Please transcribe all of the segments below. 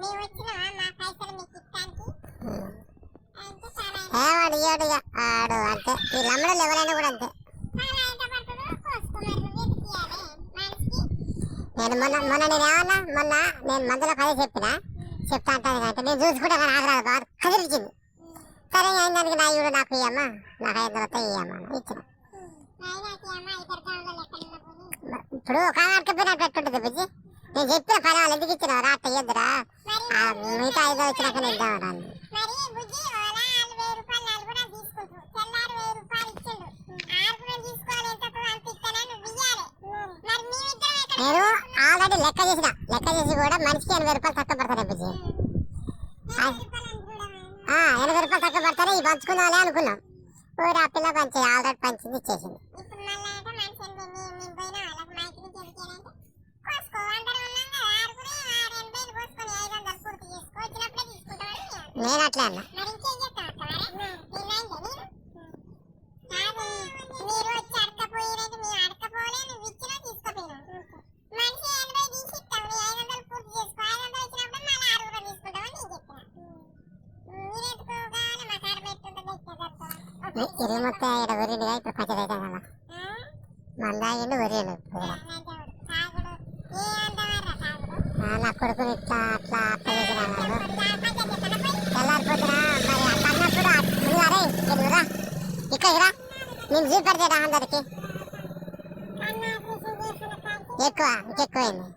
మేము వచ్చినామా మా పైసలు మీకు ఇస్తానికి అంటే చాలా ఏ వాడు ఇయ్యాడు ఇక ఆడు అంతే. ఈ లమ్మడలు ఎవరైనా కూడా అంతే. నేను మొన్న మొన్న నేను ఏమన్నా మొన్న నేను మందులో పదే చెప్పిన. చెప్తా అంటాను అంటే నేను చూసుకుంటా కానీ ఆగరాదు బాగా కదిలించింది సరే అయిన దానికి నా ఇవిడు నాకు ఇయ్యమ్మా? నాకు అయిన తర్వాత ఇయ్యమ్మా ఇచ్చిన. ఇప్పుడు ఒక ఆడకపోయినట్టు ఎట్టుంటుంది బుజ్జి. నేను చెప్పిన పని వాళ్ళు ఎందుకు ఇచ్చినావు? రా అట్ట ఐదో వచ్చినాక మేమిద్దరం ఎక్కడ నేను ఆల్రెడీ లెక్క చేసిన. లెక్క చేసి కూడా మనిషికి ఎనభై రూపాయలు తక్కువ పడతాను బుజ్జి. ఎనభై రూపాయలు తక్కువ పడతానే ఇవి పంచుకుందాంలే అనుకున్నాం. ఊరు ఆ పిల్ల పంచి ఆల్రెడీ పంచింది ఇచ్చేసింది. అరవై ఎట్టుంటుంది ఇ- ఇరవై మొత్తం ఇక్కడ వరిండిగా ఇప్పుడు అయితే కదా. ఇప్పుడు ఏ అందవర్రా తాగుడు? ఆ, నా కొడుకుని ఇట్లా ఇక్కడ రా నేను చూపెడతాడా అందరికి ఎక్కువ ఇంకెక్కువైంది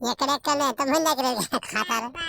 ఎక్కడెక్కడ ఎంతమంది ఎక్కడ ఖాతారు అయిపోయింది